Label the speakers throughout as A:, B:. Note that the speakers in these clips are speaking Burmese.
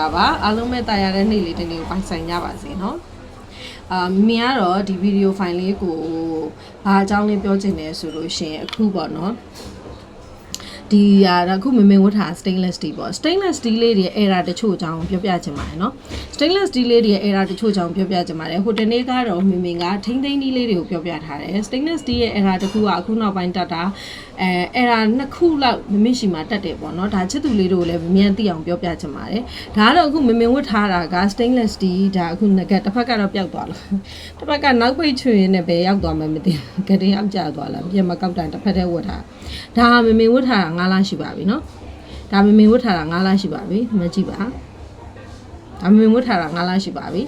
A: လာပါအားလုံးပဲတာယာတဲ့နေ့လေးတစ်နေ့ကိုပိုင်ဆိုင်ကြပါစေเนาะအာမင်းကတော့ဒီဗီဒီယိုဖိုင်လေးကိုဘာအကြောင်းလေးပြောချင်လဲဆိုလို့ရှိရင်အခုပေါ့เนาะ ဒီဟာအခုမမင်ဝတ်ထား stainless steel ပေါ့ stainless steel လေးတွေရဲ့ error တချို့အကြောင်းပြောပြချင်ပါတယ်နော် stainless steel လေးတွေရဲ့ error တချို့အကြောင်းပြောပြချင်ပါတယ်ဟိုတနေ့ကတော့မမင်ကထိမ့်သိမ့်နည်းလေးတွေကိုပြောပြထားတယ် stainless steel ရဲ့ error တခုကအခုနောက်ပိုင်းတက်တာအဲ error နှစ်ခုလောက်မမင်ရှိမှာတက်တယ်ပေါ့နော်ဒါချစ်သူလေးတို့လည်းမြန်သိအောင်ပြောပြချင်ပါတယ်ဒါကတော့အခုမမင်ဝတ်ထားတာက stainless steel ဒါအခုငကတစ်ဖက်ကတော့ပျောက်သွားလားတစ်ဖက်ကနောက်ပိတ်ချွေရင်းနဲ့ပဲရောက်သွားမှမသိဘူးကတဲ့ရောက်ကြသွားလားပြန်မကောက်တိုင်တစ်ဖက်တည်းဝတ်ထားဒါမမင်ဝတ်ထား9လရှိပါပြီเนาะဒါမမင်ဝတ်ထားတာ9လရှိပါပြီမကြည့်ပါ ဒါမင်းဝတ်ထားတာ9လရှိပါပြီ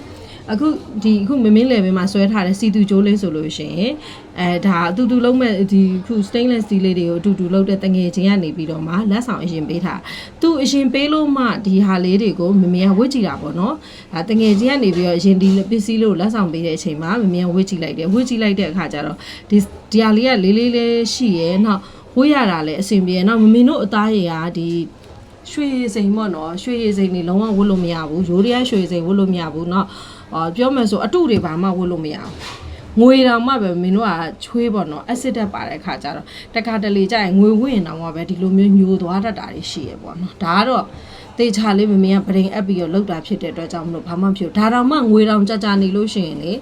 A: အခုဒီအခုမမင်းလေဘင်းမှာဆွဲထားတဲ့စီတူဂျိုးလေးဆိုလို့ရှိရင်အဲဒါအတူတူလုံးမဲ့ဒီခု stainless steel လေးတွေကိုအတူတူလုံးတဲ့တငယ်ချင်းကနေပြီးတော့မှလက်ဆောင်အရင်ပေးထားသူအရင်ပေးလို့မှဒီဟာလေးတွေကိုမမင်းကဝတ်ကြည့်တာပေါ့နော်ဒါတငယ်ချင်းကနေပြီးတော့အရင်ဒီပစ္စည်းလို့လက်ဆောင်ပေးတဲ့အချိန်မှာမမင်းကဝတ်ကြည့်လိုက်တယ်ဝတ်ကြည့်လိုက်တဲ့အခါကျတော့ဒီဒီဟာလေးကလေးလေးလေးရှိရဲနောက် ဝတ်ရတာလည်းအဆင်ပြေနောက်မမင်းတို့အသားရည်ကဒီ ရွှေစိန်ပေါ့နော်ရွှေစိန်တွေလုံးဝဝတ်လို့မရဘူးရိုးရမ်းရွှေစိန်ဝတ်လို့မရဘူးเนาะအော်ပြောမယ်ဆိုအတုတွေဘာမှဝတ်လို့မရဘူးငွေတောင်မှပဲမင်းတို့ကချွေးပေါ့နော်အက်စစ်တက်ပါတဲ့ခါကျတော့တခါတလေကျရင်ငွေဝင့်တောင်မှပဲဒီလိုမျိုးညိုသွားတတ်တာတွေရှိရပေါ့နော်ဒါကတော့ တေချာလေးမမင်းကဗရင်အပ်ပြီးတော့လောက်တာဖြစ်တဲ့အတွက်ကြောင့်မလို့ဘာမှမဖြစ်ဘူးဒါတောင်မှငွေတောင်ကြကြနေလို့ရှိရင်လေ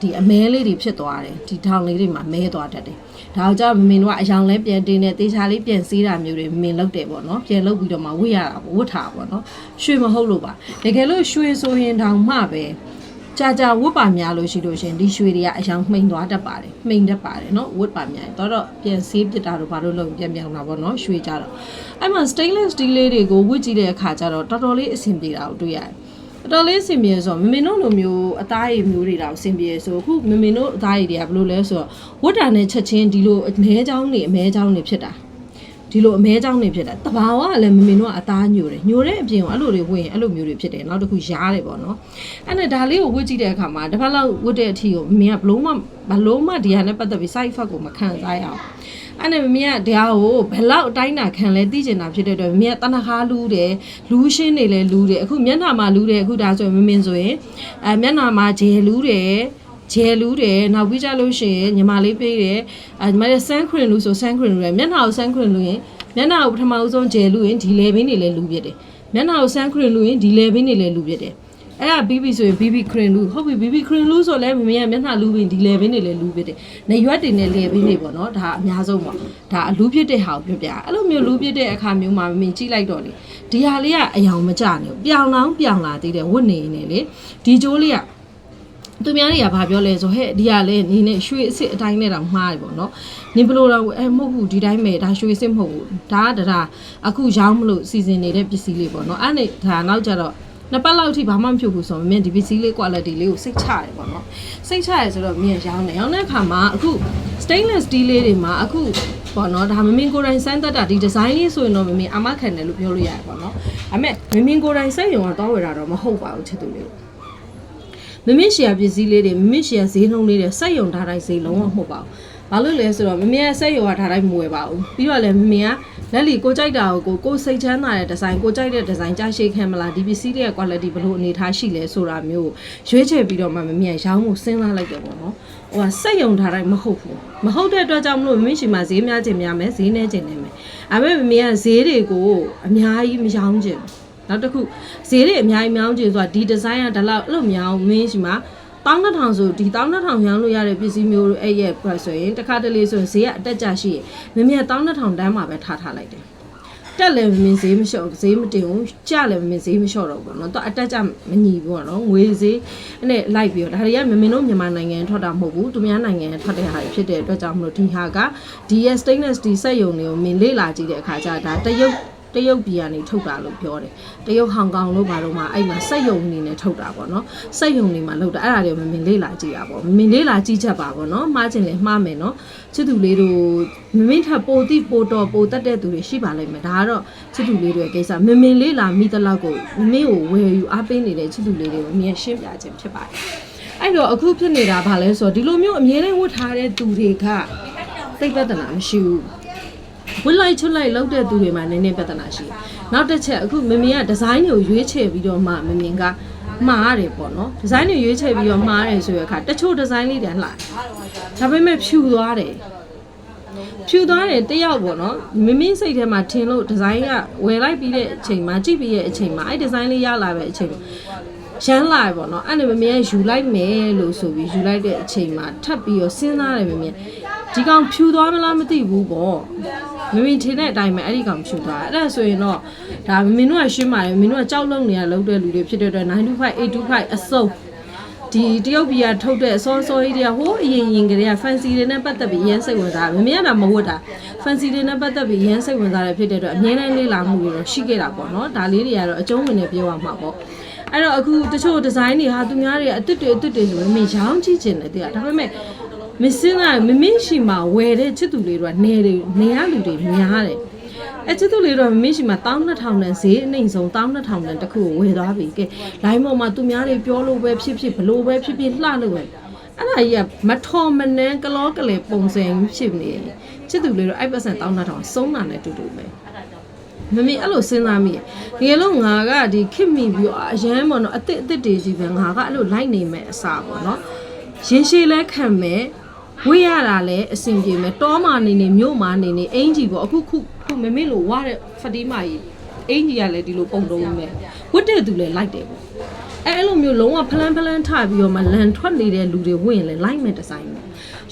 A: ဒီအမဲလေးတွေဖြစ်သွားတယ်ဒီထောင်လေးတွေမှာမဲသွားတတ်တယ်ဒါကြောင့်မမင်းတို့ကအယောင်လဲပြန်တင်းနေတေချာလေးပြန်စေးတာမျိုးတွေမင်းလောက်တယ်ပေါ့နော်ပြန်လောက်ပြီးတော့မှဝတ်ရတာပေါ့ဝတ်ထားပေါ့နော်ရွှေမဟုတ်လို့ပါတကယ်လို့ရွှေဆိုရင်တောင်မှပဲ ကြာကြာဝတ်ပါများလို့ရှိလို့ရှင်ဒီရွှေတွေကအယောင်မှိန်သွားတတ်ပါတယ်မှိန်တတ်ပါတယ်နော်ဝတ်ပါများတော့တော့ပြန်ဆေးပစ်တာတို့ဘာလို့လုံးပြန်ပြောင်းတာပေါ့နော်ရွှေကြတော့အဲ့မှာ stainless steel လေးတွေကိုဝတ်ကြည့်တဲ့အခါကျတော့တော်တော်လေးအဆင်ပြေတာကိုတွေ့ရတယ်တော်တော်လေးအဆင်ပြေဆိုတော့မမင်တို့လိုမျိုးအသားရည်မျိုးတွေတော့အဆင်ပြေဆိုအခုမမင်တို့အသားရည်တွေကဘယ်လိုလဲဆိုတော့ဝတ်တာနဲ့ချက်ချင်းဒီလိုအမဲချောင်းနေအမဲချောင်းနေဖြစ်တာ ဒီလိုအမဲချောင်းနေဖြစ်တာတဘာဝကလည်းမမင်တို့ကအသားညိုတယ်ညိုတဲ့အပြင်ကအဲ့လိုတွေဝတ်ရင်အဲ့လိုမျိုးတွေဖြစ်တယ်နောက်တစ်ခုရားတယ်ပေါ့နော်အဲ့နဲ့ဒါလေးကိုဝတ်ကြည့်တဲ့အခါမှာတစ်ဖက်လောက်ဝတ်တဲ့အထီကိုမမင်ကဘလုံးမဘလုံးမဒီဟာနဲ့ပတ်သက်ပြီး side effect ကိုမခံစားရအောင်အဲ့နဲ့မမေကတရားကိုဘယ်လောက်အတိုင်းတာခံလဲသိကျင်တာဖြစ်တဲ့အတွက်မမေကတနခါလူးတယ်လူးရှင်းနေလဲလူးတယ်အခုမျက်နှာမှာလူးတယ်အခုဒါဆိုရင်မမင်းဆိုရင်အဲမျက်နှာမှာဂျယ်လူးတယ် ဂျယ်လူးတယ်နောက်ပြီးကြလို့ရှိရင်ညီမလေးပေးတယ်အဲညီမလေးဆန်ခရင်လူးဆိုဆန်ခရင်လူးတယ်မျက်နှာကိုဆန်ခရင်လူးရင်မျက်နှာကိုပထမဦးဆုံးဂျယ်လူးရင်ဒီလေဘင်းတွေလဲလူးပြစ်တယ်မျက်နှာကိုဆန်ခရင်လူးရင်ဒီလေဘင်းတွေလဲလူးပြစ်တယ်အဲ့ဒါ BB ဆိုရင် BB cream လူဟုတ်ပြီ BB cream လူဆိုလဲမမေကမျက်နှာလူပြီးဒီ level နေလဲလူဖြစ်တယ်။နေရွက်တင်နဲ့ level နေပေါ့နော်ဒါအများဆုံးပေါ့။ဒါအလူဖြစ်တဲ့ဟာကိုပြောပြ။အဲ့လိုမျိုးလူဖြစ်တဲ့အခါမျိုးမှာမမေကြည့်လိုက်တော့လေဒီဟာလေးကအယောင်မကျနေဘူး။ပြောင်လောင်းပြောင်လာသေးတယ်ဝတ်နေနေလေဒီကြိုးလေးက သူများတွေကဘာပြောလဲဆိုဟဲ့ဒီကလည်းနေနဲ့ရွှေအစ်စ်အတိုင်းနဲ့တောင်မှားတယ်ပေါ့နော်။နေဘလို့တော့အဲမဟုတ်ဘူးဒီတိုင်းပဲဒါရွှေအစ်စ်မဟုတ်ဘူး။ဒါကဒါအခုရောင်းမလို့စီစဉ်နေတဲ့ပစ္စည်းလေးပေါ့နော်။အဲ့နဲ့ဒါနောက်ကျတော့နှစ်ပတ်လောက်အထိဘာမှမဖြစ်ဘူးဆိုတော့မြင်ဒီပစ္စည်းလေး quality လေးကိုစိတ်ချရတယ်ပေါ့နော်စိတ်ချရဆိုတော့မြင်ရောင်းတယ်ရောင်းတဲ့အခါမှာအခု stainless steel လေးတွေမှာအခုပေါ့နော်ဒါမမင်းကိုယ်တိုင်စမ်းသက်တာဒီ design လေးဆိုရင်တော့မမင်းအမခံတယ်လို့ပြောလို့ရတယ်ပေါ့နော်ဒါပေမဲ့မမင်းကိုယ်တိုင်စိတ်ရုံကတော့ဝယ်တာတော့မဟုတ်ပါဘူးချစ်သူလေး မမင်းရှီယာပစ္စည်းလေးတွေမမင်းရှီယာဈေးနှုန်းလေးတွေစိတ်ရုံထားတိုင်းဈေးလုံးဝမဟုတ်ပါဘူးဘာလို့လဲဆိုတော့မမင်းရဲ့စိတ်ရုံကထားတိုင်းမဝယ်ပါဘူးပြီးတော့လည်းမမင်းကလက်လီကိုကြိုက်တာကိုကိုစိတ်ချမ်းသာတဲ့ဒီဇိုင်းကိုကြိုက်တဲ့ဒီဇိုင်းကြားရှိခံမလားဒီပစ္စည်းတွေရဲ့ quality ဘလို့အနေထားရှိလဲဆိုတာမျိုးရွေးချယ်ပြီးတော့မှမမြင်ရောင်းမှုစဉ်းစားလိုက်တယ်ပေါ့နော်ဟိုကစက်ယုံထားတိုင်းမဟုတ်ဘူးမဟုတ်တဲ့အတွက်ကြောင့်မလို့မင်းရှိမှဈေးများခြင်းများမယ်ဈေးနှဲခြင်းနေမယ်အဲမဲ့မင်းကဈေးတွေကိုအများကြီးမရောင်းခြင်း နောက်တစ်ခုဈေးတွေအများကြီးမရောင်းခြင်းဆိုတာဒီဒီဇိုင်းကဒီလောက်အဲ့လိုမရောင်းမင်းရှိမှတောင်းတစ်ထောင်ဆိုဒီတောင်းတစ်ထောင်ရောင်းလို့ရတဲ့ပစ္စည်းမျိုးအဲ့ရဲ့ price ဆိုရင်တစ်ခါတလေဆိုရင်ဈေးကအတက်ကြရှိရင်မင်းကတောင်းတစ်ထောင်တန်းမှာပဲထားထားလိုက်တယ် တက်လည်းမင်းဈေးမလျှော့ဈေးမတင်ဘူးကြလည်းမင်းဈေးမလျှော့တော့ဘူးเนาะတော့အတက်ကြမညီဘူးပေါ့နော်ငွေဈေးနဲ့လိုက်ပြီးတော့ဒါတွေကမမင်းတို့မြန်မာနိုင်ငံထွက်တာမဟုတ်ဘူးသူများနိုင်ငံထွက်တဲ့ဟာတွေဖြစ်တဲ့အတွက်ကြောင့်မလို့ဒီဟာက DS stainless steel စက်ယုံတွေကိုမင်းလေ့လာကြည့်တဲ့အခါကျဒါတရုတ် တရုတ်ပြည်ကနေထုတ်တာလို့ပြောတယ်တရုတ်ဟောင်ကောင်လို့ဘာလို့မှအဲ့မှာစက်ယုံနေနဲ့ထုတ်တာပေါ့နော်စက်ယုံနေမှာလောက်တာအဲ့ဒါတွေမမင်းလေးလာကြည့်တာပေါ့မမင်းလေးလာကြည့်ချက်ပါပေါ့နော်မှားခြင်းလေမှားမယ်နော်ချစ်သူလေးတို့မမင်းထပ်ပိုတိပိုတော်ပိုတက်တဲ့သူတွေရှိပါလိမ့်မယ်ဒါကတော့ချစ်သူလေးတွေကိစ္စမမင်းလေးလာမိတလောက်ကိုမမင်းကိုဝယ်ယူအားပေးနေတဲ့ချစ်သူလေးတွေကိုအမြင်ရှင်းပြခြင်းဖြစ်ပါတယ်အဲ့တော့အခုဖြစ်နေတာဘာလဲဆိုတော့ဒီလိုမျိုးအမြဲတမ်းဝတ်ထားတဲ့သူတွေကသိပ္ပတနာမရှိဘူး ဝစ်လိုက်ချွတ်လိုက်လောက်တဲ့သူတွေမှာနည်းနည်းပြဿနာရှိတယ်နောက်တစ်ချက်အခုမမေကဒီဇိုင်းကိုရွေးချယ်ပြီးတော့မှမမြင်ကမှားရတယ်ပေါ့နော်ဒီဇိုင်းတွေရွေးချယ်ပြီးတော့မှားတယ်ဆိုရခါတချို့ဒီဇိုင်းလေးတည်းလှတယ်ဒါပေမဲ့ဖြူသွားတယ်ဖြူသွားတယ်တယောက်ပေါ့နော်မမင်းစိတ်ထဲမှာထင်လို့ဒီဇိုင်းကဝယ်လိုက်ပြီးတဲ့အချိန်မှာကြည့်ပြီးတဲ့အချိန်မှာအဲ့ဒီဇိုင်းလေးရလာပဲအချိန်ရမ်းလာပေါ့နော်အဲ့ဒါမမင်းကယူလိုက်မယ်လို့ဆိုပြီးယူလိုက်တဲ့အချိန်မှာထပ်ပြီးတော့စဉ်းစားတယ်မမင်းဒီကောင်ဖြူသွားမလားမသိဘူးပေါ့ မမင်းထင်တဲ့အတိုင်းပဲအဲ့ဒီကောင်ဖြူသွားတယ်အဲ့ဒါဆိုရင်တော့ဒါမမင်းတို့ကရှင်းပါတယ်မမင်းတို့ကကြောက်လုံနေရလုံးတဲ့လူတွေဖြစ်တဲ့အတွက်925 825အစုပ်ဒီတရုတ်ပြည်ကထုတ်တဲ့စောစောကြီးတွေကဟိုးအရင်ရင်ကလေးက fancy တွေနဲ့ပတ်သက်ပြီးရမ်းစိတ်ဝင်စားတယ်မမေကတော့မဟုတ်တာ fancy တွေနဲ့ပတ်သက်ပြီးရမ်းစိတ်ဝင်စားတယ်ဖြစ်တဲ့အတွက်အမြဲတမ်းလေးလာမှုတွေတော့ရှိခဲ့တာပေါ့နော်ဒါလေးတွေကတော့အကျုံးဝင်နေပြောရမှာပေါ့အဲ့တော့အခုတချို့ဒီဇိုင်းတွေဟာသူများတွေအစ်စ်တွေအစ်စ်တွေဆိုရင်မရောင်းကြည့်ချင်တယ်တဲ့ဒါပေမဲ့ မစင်းကမမင်းရှိမှာဝယ်တဲ့ချစ်သူလေးတွေကနေတွေနေရလူတွေများတယ်အဲချစ်သူလေးတော့မမင်းရှိမှာ12000တန်ဈေးအနှိမ်ဆုံး12000တန်တစ်ခုကိုဝယ်သွားပြီကဲ line ပေါ်မှာသူများတွေပြောလို့ပဲဖြစ်ဖြစ်ဘလို့ပဲဖြစ်ဖြစ်လှလို့ပဲအဲ့ဒါကြီးကမထော်မနှန်းကလောကလေပုံစံဖြစ်နေတယ်ချစ်သူလေးတော့အဲ့ပတ်စံတောင်းတာတော့ဆုံးတာနဲ့တူတူပဲမမေအဲ့လိုစဉ်းစားမိတယ်တကယ်လို့ငါကဒီခစ်မိပြီးတော့အရန်ပေါ့နော်အစ်စ်အစ်စ်တွေကြီးပဲငါကအဲ့လိုလိုက်နေမယ်အစားပေါ့နော်ရင်ရှည်လဲခံမယ် ဝေးရတာလဲအဆင်ပြေမယ်တောမာနေနေမြို့မာနေနေအင်ကြီးပေါ့အခုခုခုမမေလိုဝါတဲ့ဖတီမာကြီးအင်ကြီးကလည်းဒီလိုပုံတုံးမယ်ဝတ်တဲ့သူလည်းလိုက်တယ်ပေါ့အဲအဲ့လိုမျိုးလုံးဝဖလန်းဖလန်းထပြီးတော့မှလန်ထွက်နေတဲ့လူတွေဝင်ရင်လည်းလိုက်မဲ့ဒီဇိုင်းပဲ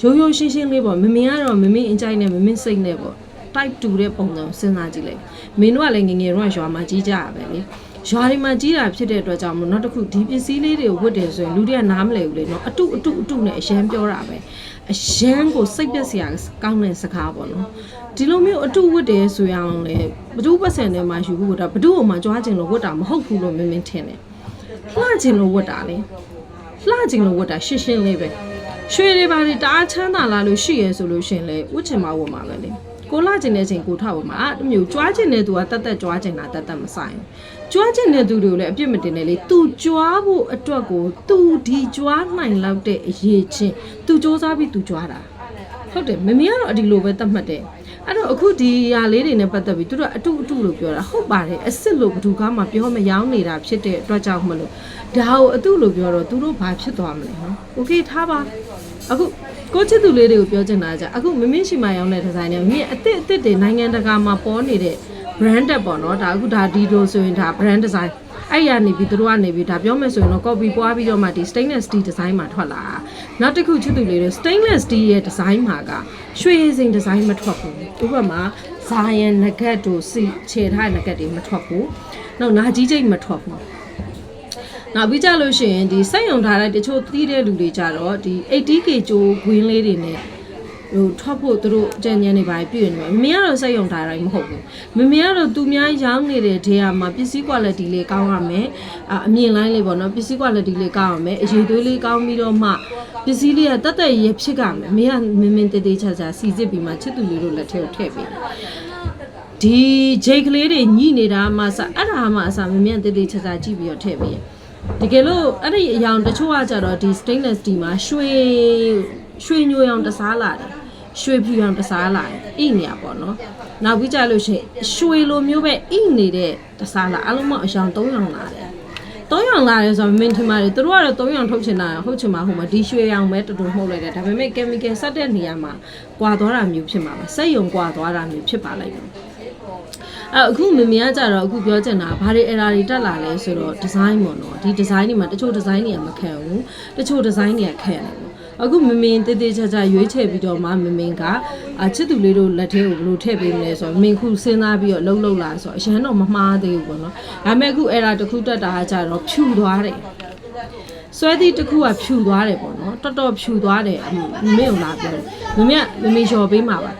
A: ရိုးရိုးရှင်းရှင်းလေးပေါ့မမင်းကတော့မမင်းအင်ကြိုက်နဲ့မမင်းစိတ်နဲ့ပေါ့ type 2တဲ့ပုံစံစဉ်းစားကြည့်လိုက်မင်းတို့ကလည်းငယ်ငယ်တော့ရွာမှာကြီးကြရပဲလေရွာတွေမှာကြီးတာဖြစ်တဲ့အတွက်ကြောင့်မလို့နောက်တစ်ခုဒီပစ္စည်းလေးတွေကိုဝတ်တယ်ဆိုရင်လူတွေကနားမလည်ဘူးလေနော်အတုအတုအတုနဲ့အရန်ပြောတာပဲ အရန်ကိုစိတ်ပျက်စရာကောင်းတဲ့စကားပေါ့နော်ဒီလိုမျိုးအတုဝတ်တယ်ဆိုရအောင်လေဘဒုပတ်စံထဲမှာယူဖို့ဒါဘဒု့အမှကြွားခြင်းလို့ဝတ်တာမဟုတ်ဘူးလို့မင်းမင်းထင်တယ်လှကျင်လို့ဝတ်တာလေလှကျင်လို့ဝတ်တာရှင်းရှင်းလေးပဲရွှေတွေပါတွေတအားချမ်းသာလာလို့ရှိရဲဆိုလို့ရှရင်လေဝတ်ချင်မှဝတ်မှာပဲလေကိုလှကျင်တဲ့ချိန်ကိုထောက်ပါမှာအဲ့မျိုးကြွားကျင်တဲ့သူကတတ်တက်ကြွားကျင်တာတတ်တက်မဆိုင်ဘူး ကြွားကျင်တဲ့သူတွေကိုလည်းအပြစ်မတင်နဲ့လေသူကြွားဖို့အတွက်ကိုသူဒီကြွားနိုင်လောက်တဲ့အရေးချင်းသူစ조사ပြီးသူကြွားတာဟုတ်တယ်မမေကတော့အဒီလိုပဲတတ်မှတ်တယ်အဲ့တော့အခုဒီဟာလေးတွေနဲ့ပတ်သက်ပြီးသူတို့ကအတုအတုလို့ပြောတာဟုတ်ပါတယ်အစ်စ်လို့ဘယ်သူကမှပြောမရောင်းနေတာဖြစ်တဲ့အတွက်ကြောင့်မလို့ဒါကိုအတုလို့ပြောတော့သူတို့ဘာဖြစ်သွားမလဲနော်โอเคထားပါအခုကိုချစ်သူလေးတွေကိုပြောချင်တာကြအခုမမင်းရှိမရောင်းတဲ့ဒီဇိုင်းနဲ့မင်းအစ်စ်အစ်စ်တွေနိုင်ငံတကာမှာပေါ်နေတဲ့ branded ပေါ့နော်ဒါအခုဒါဒီလိုဆိုရင်ဒါ brand design အဲ့ရနေပြီးသူတို့ကနေပြီးဒါပြောမယ်ဆိုရင်တော့ copy ပွားပြီးတော့မှဒီ stainless steel design မှာထွက်လာတာနောက်တစ်ခုချစ်သူလေးတွေ stainless steel ရဲ့ design မှာကရွှေစင် design မထွက်ဘူးဥပမာဇာယန်နဂတ်တို့စီခြေထားတဲ့နဂတ်တွေမထွက်ဘူးနောက်နာကြီးကျိတ်မထွက်ဘူးနောက်ပြီးကြလို့ရှိရင်ဒီစက်ယုံထားတဲ့တချို့သီးတဲ့လူတွေကြတော့ဒီ 80k ကြိုးဂွင်းလေးတွေနဲ့ ဟိုထွက်ဖို့သူတို့ကြံညံနေပါပြည့်နေမှာမမေကတော့စက်ယုံထားတာမဟုတ်ဘူးမမေကတော့သူများရောင်းနေတဲ့ဒေဟာမှာပစ္စည်း quality လေးကောင်းရမယ်အအမြင်လိုင်းလေးပေါ့နော်ပစ္စည်း quality လေးကောင်းရမယ်အရေးသွေးလေးကောင်းပြီးတော့မှပစ္စည်းလေးကတက်တက်ရဲဖြစ်ကမယ်မေကမင်းမင်းတေးသေးချာချာစီစစ်ပြီးမှချစ်သူလေးတို့လက်ထဲကိုထည့်ပေးတယ်ဒီဂျိတ်ကလေးတွေညှိနေတာမှစအဲ့ဒါမှအစမမြင်တေးသေးချာချာကြည့်ပြီးတော့ထည့်ပေးရတကယ်လို့အဲ့ဒီအယောင်တချို့ကကြတော့ဒီ stainless steel မှာရွှေရွှေညိုရောင်တစားလာတယ် ရွှေဖြူရောင်တစားလာတယ်အိနေရပေါ့နော်နောက်ပြီးကြလို့ရှိရင်ရွှေလိုမျိုးပဲအိနေတဲ့တစားလာအလုံးမအယောင်၃ရောင်လာတယ်၃ရောင်လာတယ်ဆိုတော့မင်းထင်ပါတယ်သူတို့ကတော့၃ရောင်ထုတ်ချင်တာဟုတ်ချင်မှာဟုတ်မှာဒီရွှေရောင်ပဲတူတူမှုတ်လိုက်တယ်ဒါပေမဲ့ chemical ဆက်တဲ့နေရာမှာကွာသွားတာမျိုးဖြစ်မှာပါစက်ယုံကွာသွားတာမျိုးဖြစ်ပါလိုက်တယ်အဲ့အခုမမေကကြတော့အခုပြောချင်တာဘာတွေ error တွေတက်လာလဲဆိုတော့ design ပေါ့နော်ဒီ design တွေမှာတချို့ design တွေကမခံဘူးတချို့ design တွေကခံတယ်ပေါ့ အခုမမင်းတေးသေးချာချာရွေးချယ်ပြီးတော့မှမမင်းကအချစ်သူလေးတို့လက်ထဲကိုဘယ်လိုထည့်ပေးမလဲဆိုတော့မင်းခုစဉ်းစားပြီးတော့လှုပ်လှုပ်လာဆိုတော့အရန်တော့မမှားသေးဘူးပေါ့နော်ဒါပေမဲ့အခု error တစ်ခုတက်တာကကြတော့ဖြူသွားတယ်ဆွဲသီးတစ်ခုကဖြူသွားတယ်ပေါ့နော်တော်တော်ဖြူသွားတယ်မမေကိုလာပြောတယ်မမေကမမေလျှော်ပေးမှာပါ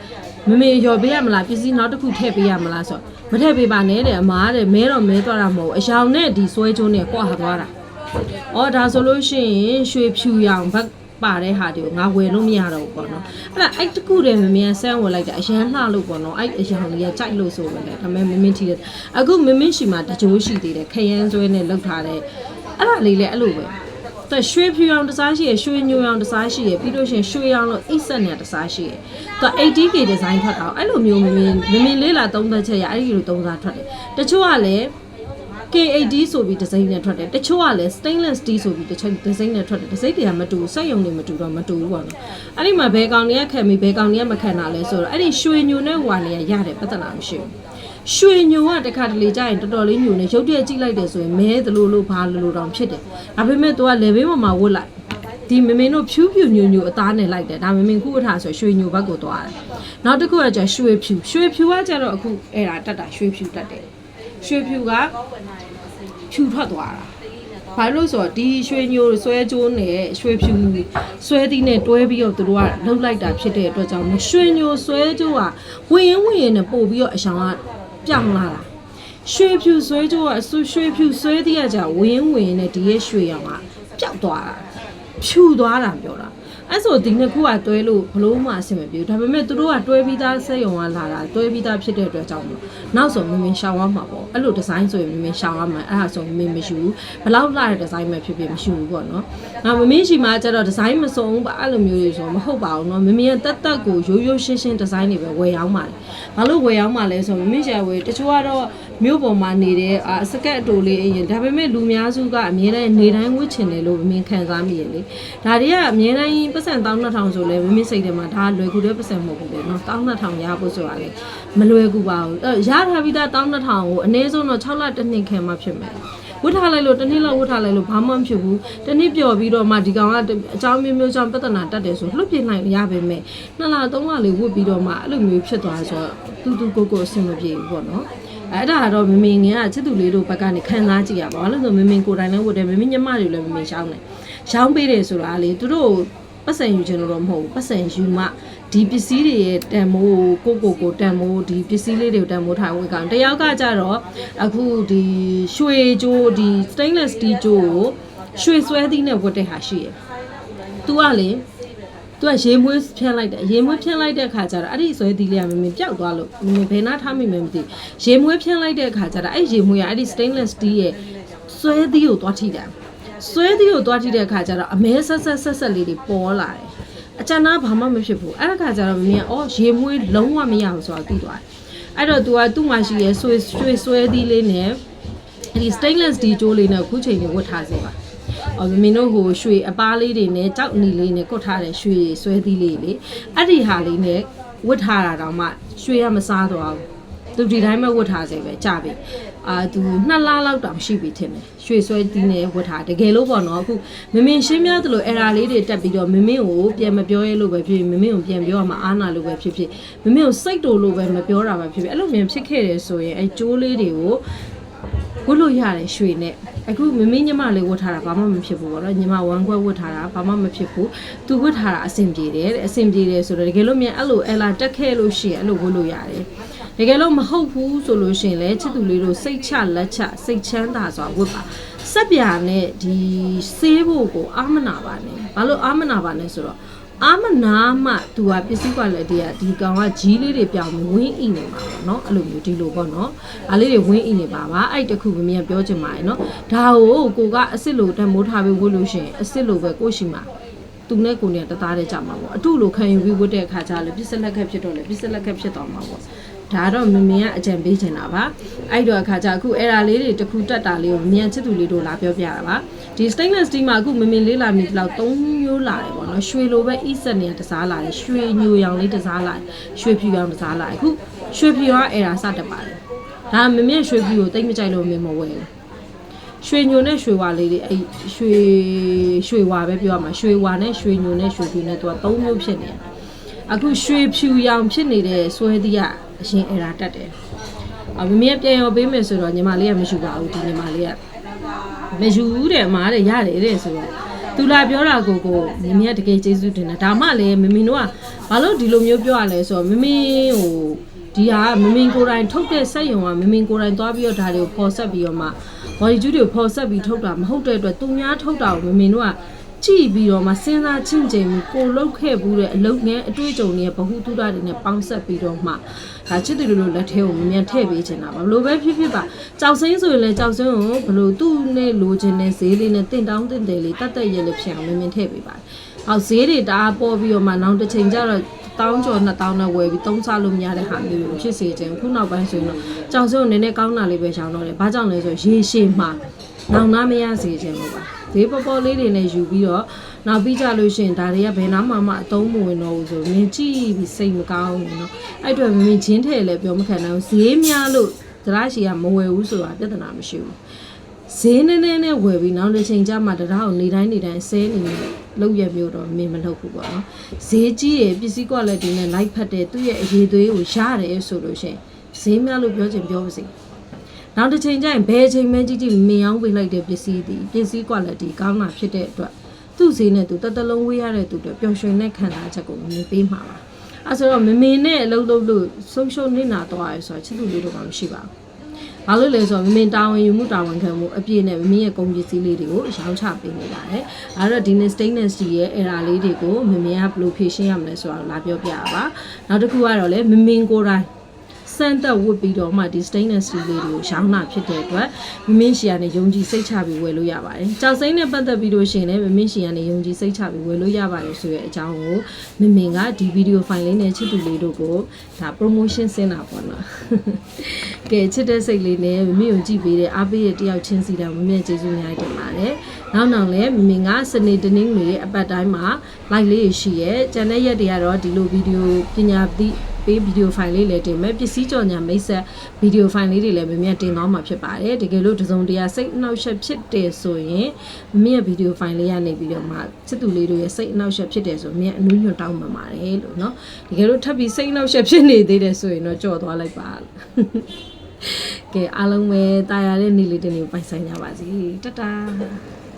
A: မမေလျှော်ပေးရမလားပစ္စည်းနောက်တစ်ခုထည့်ပေးရမလားဆိုတော့မထည့်ပေးပါနဲ့တဲ့အမားတဲ့မဲတော့မဲသွားတာမဟုတ်ဘူးအယောင်နဲ့ဒီဆွဲကျိုးနဲ့ကွာသွားတာ။အော်ဒါဆိုလို့ရှိရင်ရွှေဖြူရောင်ဘက် ပါတဲ့ဟာတွေကိုငါဝယ်လို့မရတော့ဘူးပေါ့နော်။အဲ့ဒါအဲ့တကူတည်းမမင်းဆန်းဝယ်လိုက်တာအရန်လှလို့ပေါ့နော်။အဲ့အယောင်လေးကကြိုက်လို့ဆိုပဲလေ။ဒါပေမဲ့မမင်းထီတယ်။အခုမမင်းရှိမှတကြိုးရှိသေးတယ်ခရမ်းဆွဲနဲ့လောက်ထားတဲ့အဲ့ဒါလေးလည်းအဲ့လိုပဲသူရွှေဖြူရောင်တစားရှိရယ်ရွှေညိုရောင်တစားရှိရယ်ပြီးလို့ရှိရင်ရွှေရောင်လို့အိတ်ဆက်နေတစားရှိရယ်သူ 80k design ထွက်တာအဲ့လိုမျိုးမမင်းမမင်းလေးလာသုံးသက်ချက်ရအဲ့ဒီလိုသုံးစားထွက်တယ်တချို့ကလည်း K80 ဆိုပြီးဒီဇိုင်းနဲ့ထွက်တယ်တချို့ကလည်း stainless steel ဆိုပြီးတစ်ချက်ဒီဇိုင်းနဲ့ထွက်တယ်ဒီဇိုင်းတွေကမတူစက်ရုံတွေမတူတော့မတူဘူးပေါ့နော်အဲ့ဒီမှာဘယ်ကောင်တွေကခံပြီးဘယ်ကောင်တွေကမခံတာလဲဆိုတော့အဲ့ဒီရွှေညိုနဲ့ဝါနေရရတယ်ပြဿနာမရှိဘူးရွှေညိုကတခါတလေကြာရင်တော်တော်လေးညိုနေရုပ်တရက်ကြည့်လိုက်တယ်ဆိုရင်မဲသလိုလိုဘာလိုလိုတောင်ဖြစ်တယ်ဒါပေမဲ့ तू က level မှာမှာဝတ်လိုက်ဒီမမင်းတို့ဖြူးဖြူညိုညိုအသားနဲ့လိုက်တယ်ဒါမမင်းခုအထားဆိုရွှေညိုဘက်ကိုသွားတယ်နောက်တစ်ခုကကျရွှေဖြူရွှေဖြူကကျတော့အခုအဲ့ဒါတက်တာရွှေဖြူတက်တယ် ရွှေဖြူကဖြူထွက်သွားတာဘာလို့လဲဆိုတော့ဒီရွှေညိုဆွဲကြိုးနဲ့ရွှေဖြူဆွဲသီးနဲ့တွဲပြီးတော့သူတို့ကလှုပ်လိုက်တာဖြစ်တဲ့အတွက်ကြောင့်ရွှေညိုဆွဲကြိုးကဝင်ရင်ဝင်ရင်နဲ့ပို့ပြီးတော့အရှောင်ကပြောင်းလာတာရွှေဖြူဆွဲကြိုးကဆူရွှေဖြူဆွဲသီးကကြာဝင်ရင်ဝင်ရင်နဲ့ဒီရဲ့ရွှေရောင်ကပျောက်သွားတာဖြူသွားတာပြောတာ အဲ့ဆိုဒီနှစ်ခုကတွဲလို့ဘလို့မှအဆင်မပြေဘူးဒါပေမဲ့သူတို့ကတွဲပြီးသားစက်ရုံကလာတာတွဲပြီးသားဖြစ်တဲ့အတွက်ကြောင့်မလို့နောက်ဆိုမင်းမင်းရှောင်ရမှာပေါ့အဲ့လိုဒီဇိုင်းဆိုရင်မင်းမင်းရှောင်ရမှာအဲ့ဒါဆိုမင်းမရှိဘူးဘလောက်လာတဲ့ဒီဇိုင်းပဲဖြစ်ဖြစ်မရှိဘူးပေါ့နော်။နောက်မမင်းရှိမှကျတော့ဒီဇိုင်းမစုံဘူးပါအဲ့လိုမျိုးတွေဆိုမဟုတ်ပါဘူးနော်မမင်းကတက်တက်ကိုရိုးရိုးရှင်းရှင်းဒီဇိုင်းတွေပဲဝယ်ရောက်ပါတယ်။ဘာလို့ဝယ်ရောက်မှာလဲဆိုတော့မမင်းရှာဝယ်တချို့ကတော့ မြို့ပေါ်မှာနေတဲ့အာစကက်အတူလေးအရင်ဒါပေမဲ့လူများစုကအမြဲတမ်းနေတိုင်းဝှချင်တယ်လို့မင်းခံစားမိရလေ။ဒါတွေကအမြဲတမ်းပတ်စံ1200ဆိုလဲမင်းစိတ်ထဲမှာဒါလွယ်ကူတဲ့ပတ်စံမဟုတ်ဘူးလေနော်1200ရဖို့ဆိုတာလေမလွယ်ကူပါဘူးအဲ့ရထားပြီးသား1200ကိုအနည်းဆုံးတော့6လတစ်နှစ်ခံမှဖြစ်မယ်ဝတ်ထားလိုက်လို့တစ်နှစ်လောက်ဝတ်ထားလိုက်လို့ဘာမှမဖြစ်ဘူးတစ်နှစ်ပျော်ပြီးတော့မှဒီကောင်ကအကြောင်းမျိုးမျိုးကြောင့်ပြဿနာတက်တယ်ဆိုလှုပ်ပြနိုင်ရပါမယ်နှစ်လသုံးလလေးဝတ်ပြီးတော့မှအဲ့လိုမျိုးဖြစ်သွားဆိုတော့တူတူကိုကိုအဆင်မပြေဘူးပေါ့နော် အဲ့ဒါကတော့မမင်ငင်ကချစ်သူလေးတို့ဘက်ကနေခံစားကြည့်ရပါဘာလို့လဲဆိုမမင်ကိုယ်တိုင်လည်းဝတ်တယ်မမင်ညမတွေလည်းမမင်ရှောင်းတယ်ရှောင်းပေးတယ်ဆိုတာလေသူတို့ပတ်စံယူခြင်းလို့တော့မဟုတ်ဘူးပတ်စံယူမှဒီပစ္စည်းတွေရဲ့တန်မိုးကိုကိုကိုတန်မိုးဒီပစ္စည်းလေးတွေကိုတန်မိုးထားဝေကောင်တယောက်ကကြတော့အခုဒီရွှေကြိုးဒီ stainless steel ကြိုးကိုရွှေဆွဲသီးနဲ့ဝတ်တဲ့ဟာရှိရယ်။ तू ကလေ သူကရေမွေးဖြန်းလိုက်တယ်ရေမွေးဖြန်းလိုက်တဲ့အခါကျတော့အဲ့ဒီဆွဲသီးလေးကမင်းမင်းပျောက်သွားလို့မင်းမင်းဘယ်နာထားမိမှမသိရေမွေးဖြန်းလိုက်တဲ့အခါကျတော့အဲ့ရေမွေးကအဲ့ဒီ stainless steel ရဲ့ဆွဲသီးကိုသွားထိတာဆွဲသီးကိုသွားထိတဲ့အခါကျတော့အမဲဆက်ဆက်ဆက်ဆက်လေးတွေပေါ်လာတယ်အကျဉ်းသားဘာမှမဖြစ်ဘူးအဲ့ဒါခါကျတော့မင်းကအော်ရေမွေးလုံးဝမရဘူးဆိုတာသိသွားတယ်အဲ့တော့ तू ကသူ့မှာရှိရဲဆွဲဆွဲဆွဲသီးလေးနဲ့အဲ့ဒီ stainless steel ကြိုးလေးနဲ့အခုချိန်ကိုဝတ်ထားစေပါ အော်မင်းတို့ဟိုရွှေအပားလေးတွေနဲ့ကြောက်နီလေးနဲ့ကုတ်ထားတဲ့ရွှေဆွဲသီးလေးလေအဲ့ဒီဟာလေးနဲ့ဝတ်ထားတာတော့မှရွှေကမစားတော့ဘူးသူဒီတိုင်းပဲဝတ်ထားစေပဲကြပြီအာသူနှစ်လလောက်တောင်ရှိပြီထင်တယ်ရွှေဆွဲသီးနဲ့ဝတ်ထားတကယ်လို့ပေါ့နော်အခုမမင်းရှင်းများသလိုအဲ့ဒါလေးတွေတက်ပြီးတော့မမင်းကိုပြန်မပြောရဲလို့ပဲဖြစ်ဖြစ်မမင်းကိုပြန်ပြောရမှာအာနာလို့ပဲဖြစ်ဖြစ်မမင်းကိုစိတ်တူလို့ပဲမပြောတာပဲဖြစ်ဖြစ်အဲ့လိုမျိုးဖြစ်ခဲ့တယ်ဆိုရင်အဲ့ကျိုးလေးတွေကိုဝတ်လို့ရတယ်ရွှေနဲ့ အခုမမင်းညမလေးဝတ်ထားတာဘာမှမဖြစ်ဘူးပေါ့နော်ညမဝမ်းခွဲဝတ်ထားတာဘာမှမဖြစ်ဘူးသူဝတ်ထားတာအဆင်ပြေတယ်တဲ့အဆင်ပြေတယ်ဆိုတော့တကယ်လို့မြန်အဲ့လိုအလာတက်ခဲ့လို့ရှိရင်အဲ့လိုဝတ်လို့ရတယ်တကယ်လို့မဟုတ်ဘူးဆိုလို့ရှိရင်လည်းချစ်သူလေးတို့စိတ်ချလက်ချစိတ်ချမ်းသာစွာဝတ်ပါစက်ပြာနဲ့ဒီဆေးဖို့ကိုအာမနာပါနဲ့ဘာလို့အာမနာပါနဲ့ဆိုတော့ အာမနာမှသူကပစ္စည်းကွာလက်တည်းကဒီကောင်ကကြီးလေးတွေပြောင်းဝင်းအိနေမှာပေါ့နော်အဲ့လိုမျိုးဒီလိုပေါ့နော်အားလေးတွေဝင်းအိနေပါပါအဲ့တခုကမြင်ပြောချင်ပါတယ်နော်ဒါကိုကိုကအစ်စ်လိုတန်မိုးထားပြီးဝတ်လို့ရှိရင်အစ်စ်လိုပဲကိုရှိမှာသူနဲ့ကိုနဲ့တသားတည်းကြမှာပေါ့အတုလိုခံယူပြီးဝတ်တဲ့အခါကျလည်းပစ္စလက်ခက်ဖြစ်တော့လေပစ္စလက်ခက်ဖြစ်သွားမှာပေါ့ ဒါတော့မမင်းကအကြံပေးချင်တာပါအဲ့တော့အခါကျအခုအဲ့ဒါလေးတွေတစ်ခုတက်တာလေးကိုမင်းချစ်သူလေးတို့လာပြောပြတာပါဒီ stainless steel မှာအခုမမင်းလေးလာမိတလောက်၃မျိုးလာတယ်ပေါ့နော်ရွှေလိုပဲ e set နေတစားလာတယ်ရွှေညိုရောင်လေးတစားလာတယ်ရွှေဖြူရောင်တစားလာတယ်အခုရွှေဖြူကအဲ့ဒါစတက်ပါတယ်ဒါမမင်းရွှေဖြူကိုတိတ်မကြိုက်လို့မင်းမဝယ်ဘူးရွှေညိုနဲ့ရွှေဝါလေးတွေအဲ့ရွှေရွှေဝါပဲပြောရမှာရွှေဝါနဲ့ရွှေညိုနဲ့ရွှေဖြူနဲ့သူက၃မျိုးဖြစ်နေတယ် အခုရွှေဖြူရောင်ဖြစ်နေတဲ့ဆွဲသီးကအရင်အဲ့ဒါတက်တယ်အမမင်းပြန်ရောပေးမယ်ဆိုတော့ညီမလေးကမရှိပါဘူးဒီညီမလေးကမယူဘူးတဲ့အမားတဲ့ရတယ်တဲ့ဆိုတော့သူလာပြောတာကိုကိုမမင်းကတကယ်ကျေးဇူးတင်တယ်ဒါမှလည်းမမင်းတို့ကဘာလို့ဒီလိုမျိုးပြောရလဲဆိုတော့မမင်းဟိုဒီဟာမမင်းကိုယ်တိုင်ထုတ်တဲ့စက်ယုံကမမင်းကိုယ်တိုင်သွားပြီးတော့ဒါတွေကိုပေါ်ဆက်ပြီးတော့မှ body juice တွေကိုပေါ်ဆက်ပြီးထုတ်တာမဟုတ်တဲ့အတွက်သူများထုတ်တာကိုမမင်းတို့က ကြည့်ပြီးတော့မှစဉ်းစားချင့်ချိန်ပြီးကိုလုတ်ခဲ့ဘူးတဲ့အလုပ်ငန်းအတွေ့အကြုံတွေရဲ့ဗဟုသုတတွေနဲ့ပေါင်းဆက်ပြီးတော့မှဒါချစ်သူတို့လက်ထဲကိုမမြန်ထည့်ပေးချင်တာပါဘလို့ပဲဖြစ်ဖြစ်ပါကြောက်စိမ့်ဆိုရင်လည်းကြောက်စိမ့်ကိုဘလို့သူ့နဲ့လိုချင်တဲ့ဈေးလေးနဲ့တင့်တောင်းတင့်တယ်လေးတတ်တတ်ရဲလေးဖြစ်အောင်မမြန်ထည့်ပေးပါတယ်ဟောက်ဈေးတွေတအားပေါ်ပြီးတော့မှနောက်တစ်ချိန်ကျတော့တောင်းကျော်2000နဲ့ဝယ်ပြီးသုံးစားလို့မရတဲ့ဟာမျိုးကိုဖြစ်စေခြင်းခုနောက်ပိုင်းဆိုရင်တော့ကြောက်စိမ့်ကိုနည်းနည်းကောင်းတာလေးပဲရှောင်တော့တယ်ဘာကြောင့်လဲဆိုရေရှည်မှာနောင်နာမရစေခြင်းလို့ပါ ဈေးပေါ်ပေါ်လေးတွေနဲ့ယူပြီးတော့နောက်ပြီးကြလို့ရှိရင်ဒါတွေကဘယ်နာမှမအသုံးမဝင်တော့ဘူးဆိုမင်းကြည့်ပြီးစိတ်မကောင်းဘူးเนาะအဲ့အတွက်မင်းချင်းထဲလည်းပြောမခံနိုင်ဘူးဈေးများလို့သလားရှိကမဝယ်ဘူးဆိုတာပြဿနာမရှိဘူး ဈေးနည်းနည်းနဲ့ဝယ်ပြီးနောက်တစ်ချိန်ကျမှတရားကိုနေတိုင်းနေတိုင်းဆဲနေလို့ရမျိုးတော့မင်းမလုပ်ဘူးပေါ့နော်ဈေးကြီးရယ်ပစ္စည်း quality နဲ့ light ဖတ်တဲ့သူ့ရဲ့အရေးသွေးကိုရတယ်ဆိုလို့ရှိရင်ဈေးများလို့ပြောချင်ပြောပါစေ နောက်တစ်ချိန်ကျရင်ဘယ်ချိန်မှကြီးကြီးမင်းအောင်ပေးလိုက်တဲ့ပစ္စည်းဒီပစ္စည်း quality ကောင်းတာဖြစ်တဲ့အတွက်သူ့ဈေးနဲ့သူတစ်တလုံးဝေးရတဲ့သူတွေပျော်ရွှင်တဲ့ခံစားချက်ကိုမင်းပေးမှာပါအဲဆိုတော့မမင်းနဲ့အလုပ်လုပ်လို့ဆုံးရှုံးနေတာတော့ရဆိုတော့ချစ်သူလေးတို့ကမရှိပါဘူးဘာလို့လဲဆိုတော့မမင်တာဝန်ယူမှုတာဝန်ခံမှုအပြည့်နဲ့မမင်းရဲ့ကုန်ပစ္စည်းလေးတွေကိုရောင်းချပေးနေပါတယ်။အဲတော့ဒီနေ့ stainless steel ရဲ့ error လေးတွေကိုမမင်ကဘယ်လိုဖြေရှင်းရမလဲဆိုတာကိုလာပြောပြရပါ။နောက်တစ်ခုကတော့လေမမင်ကိုယ်တိုင် စမ်းသက်ဝတ်ပြီးတော့မှဒီ stainless steel လေးတွေကိုရောင်းတာဖြစ်တဲ့အတွက်မမင်းရှီကနေယုံကြည်စိတ်ချပြီးဝယ်လို့ရပါတယ်။ကြောက်စိမ့်နဲ့ပတ်သက်ပြီးလို့ရှိရင်လည်းမမင်းရှီကနေယုံကြည်စိတ်ချပြီးဝယ်လို့ရပါတယ်ဆိုတဲ့အကြောင်းကိုမမင်ကဒီဗီဒီယိုဖိုင်လေးနဲ့ချစ်သူလေးတို့ကိုဒါ promotion ဆင်းတာပေါ့နော်။ကဲချစ်တဲ့စိတ်လေးနဲ့မမေကိုကြည့်ပေးတဲ့အားပေးတဲ့တယောက်ချင်းစီတာမမေကျေးဇူးအများကြီးတင်ပါတယ်။နောက်နောက်လည်းမမေကစနေတနင်္ဂနွေရဲ့အပတ်တိုင်းမှာ live လေးရရှိရဲ။ကျန်တဲ့ရက်တွေကတော့ဒီလိုဗီဒီယိုပညာသည့် ပေးဗီဒီယိုဖိုင်လေးလည်းတင်မယ်ပစ္စည်းကြော်ညာမိတ်ဆက်ဗီဒီယိုဖိုင်လေးတွေလည်းမမေတင်သွားမှာဖြစ်ပါတယ်။တကယ်လို့တစုံတရာစိတ်အနှောက်အယှက်ဖြစ်တယ်ဆိုရင်မမေရဲ့ဗီဒီယိုဖိုင်လေးရနေပြီးတော့မှချစ်သူလေးတို့ရဲ့စိတ်အနှောက်အယှက်ဖြစ်တယ်ဆိုရင်မမေအနူးညွတ်တောင်းပန်ပါတယ်လို့နော်။တကယ်လို့ထပ်ပြီးစိတ်အနှောက်အယှက်ဖြစ်နေသေးတယ်ဆိုရင်တော့ကြော်သွားလိုက်ပါလို့။ကဲအားလုံးပဲတာယာတဲ့နေ့လေးတစ်နေ့ကိုပိုင်ဆိုင်ကြပါစေတတား